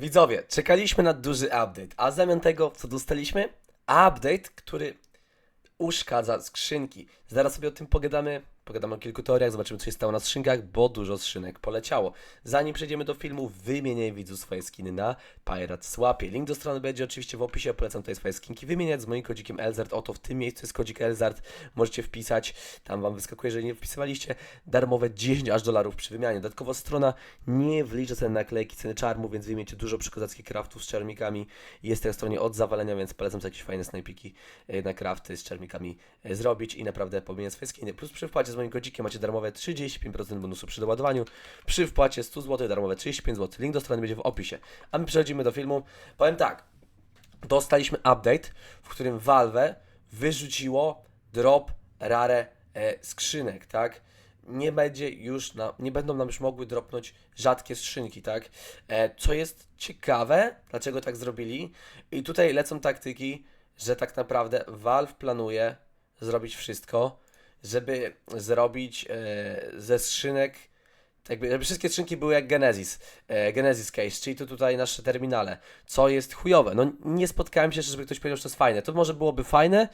Widzowie, czekaliśmy na duży update, a zamiast tego, co dostaliśmy? Update, który uszkadza skrzynki. Zaraz sobie o tym pogadamy. Pogadamy o kilku teoriach, zobaczymy co się stało na skrzynkach, bo dużo skrzynek poleciało. Zanim przejdziemy do filmu, wymieniaj widzu swoje skiny na Pirate Swapie. Link do strony będzie oczywiście w opisie, polecam tutaj swoje skinki wymieniać z moim kodzikiem Elzard. Oto w tym miejscu jest kodzik Elzard, możecie wpisać, tam wam wyskakuje, jeżeli nie wpisywaliście, darmowe 10 aż dolarów przy wymianie. Dodatkowo strona nie wlicza ceny naklejki, ceny czarmu, więc wymienicie dużo przykozackich craftów z czarmikami. Jest na stronie od zawalenia, więc polecam sobie jakieś fajne snajpiki e, na crafty z czarmikami e, zrobić i naprawdę pomieniać swoje skiny. Plus przy wpłacie z moim kodzikiem macie darmowe 35% bonusu przy doładowaniu. Przy wpłacie 100 zł darmowe 35 zł. Link do strony będzie w opisie. A my przechodzimy do filmu. Powiem tak. Dostaliśmy update, w którym Valve wyrzuciło drop rare e, skrzynek, tak? Nie będzie już na, nie będą nam już mogły dropnąć rzadkie skrzynki, tak? E, co jest ciekawe, dlaczego tak zrobili? I tutaj lecą taktyki, że tak naprawdę Valve planuje zrobić wszystko, żeby zrobić e, ze skrzynek jakby, żeby wszystkie skrzynki były jak Genesis, e, Genesis Case, czyli to tutaj nasze terminale, co jest chujowe. No nie spotkałem się żeby ktoś powiedział, że to jest fajne. To może byłoby fajne,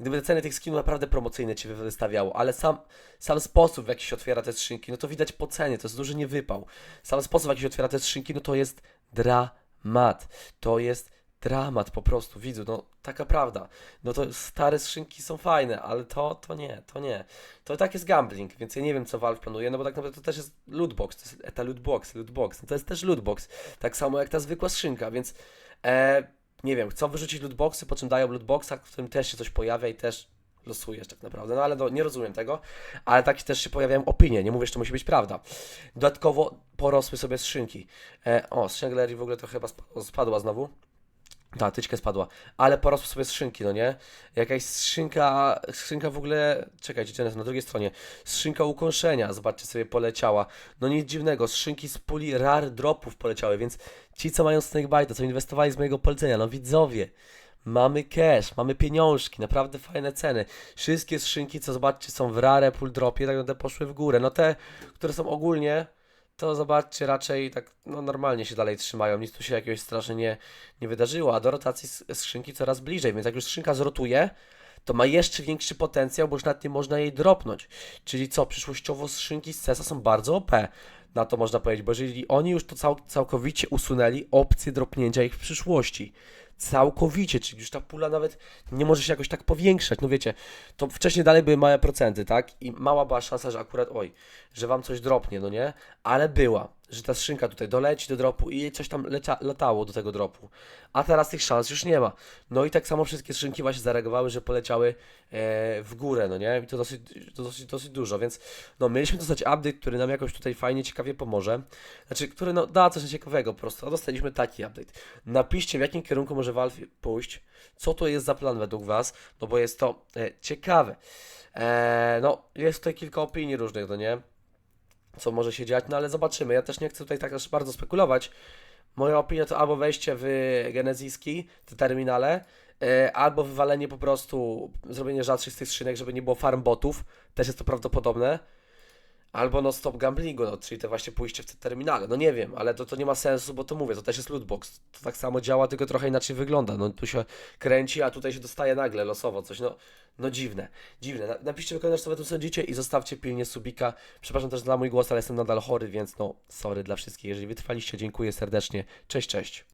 gdyby te ceny tych skinów naprawdę promocyjne Ci wystawiało, ale sam, sam sposób, w jaki się otwiera te skrzynki, no to widać po cenie, to jest duży niewypał. Sam sposób, w jaki się otwiera te skrzynki, no to jest dramat. To jest dramat po prostu, widzu, no taka prawda. No to stare skrzynki są fajne, ale to, to nie, to nie. To tak jest gambling, więc ja nie wiem, co Valve planuje, no bo tak naprawdę to też jest lootbox, to jest eta lootbox, lootbox, no to jest też lootbox, tak samo jak ta zwykła skrzynka, więc e, nie wiem, chcą wyrzucić lootboxy, po czym dają lootboxa, w którym też się coś pojawia i też losujesz tak naprawdę, no ale no, nie rozumiem tego, ale takie też się pojawiają opinie, nie mówię, że to musi być prawda. Dodatkowo porosły sobie skrzynki. E, o, Shangleri w ogóle to chyba sp- spadła znowu. Ta, tyczkę spadła. Ale porosły sobie skrzynki, no nie? Jakaś skrzynka, skrzynka w ogóle, czekajcie, ona jest na drugiej stronie. Skrzynka ukąszenia, zobaczcie sobie, poleciała. No nic dziwnego, skrzynki z puli rare dropów poleciały, więc ci, co mają Snakebite, co inwestowali z mojego polecenia, no widzowie, mamy cash, mamy pieniążki, naprawdę fajne ceny. Wszystkie skrzynki, co zobaczcie, są w rare pull dropie, tak naprawdę poszły w górę. No te, które są ogólnie, to zobaczcie, raczej tak no, normalnie się dalej trzymają, nic tu się jakiegoś strasznie nie, nie wydarzyło, a do rotacji skrzynki coraz bliżej, więc jak już skrzynka zrotuje, to ma jeszcze większy potencjał, bo już nawet nie można jej dropnąć. Czyli co, przyszłościowo skrzynki z CESa są bardzo OP, na to można powiedzieć, bo jeżeli oni już to cał, całkowicie usunęli opcję dropnięcia ich w przyszłości, całkowicie, czyli już ta pula nawet nie może się jakoś tak powiększać, no wiecie, to wcześniej dalej były małe procenty, tak, i mała była szansa, że akurat, oj, że wam coś dropnie, no nie, ale była, że ta skrzynka tutaj doleci do dropu i coś tam lecia, latało do tego dropu, a teraz tych szans już nie ma, no i tak samo wszystkie skrzynki właśnie zareagowały, że poleciały e, w górę, no nie, i to dosyć, to dosyć, dosyć dużo, więc no mieliśmy dostać update, który nam jakoś tutaj fajnie, ciekawie pomoże, znaczy, który no da coś ciekawego po prostu, a dostaliśmy taki update. Napiszcie w jakim kierunku może Valve pójść, co to jest za plan według Was, no bo jest to e, ciekawe. E, no, jest tutaj kilka opinii różnych, no nie? Co może się dziać, no ale zobaczymy. Ja też nie chcę tutaj tak aż bardzo spekulować. Moja opinia to albo wejście w Genesiski, te terminale, e, albo wywalenie po prostu, zrobienie rzadszych z tych skrzynek, żeby nie było farm botów, też jest to prawdopodobne. Albo no stop gamblingu, no, czyli to właśnie pójście w te terminale. No nie wiem, ale to, to nie ma sensu, bo to mówię, to też jest lootbox. To tak samo działa, tylko trochę inaczej wygląda. No tu się kręci, a tutaj się dostaje nagle losowo coś. No, no dziwne, dziwne. Na- Napiszcie w komentarzu, co wy tym sądzicie i zostawcie pilnie subika. Przepraszam też za mój głos, ale jestem nadal chory, więc no sorry dla wszystkich. Jeżeli wytrwaliście, dziękuję serdecznie. Cześć, cześć.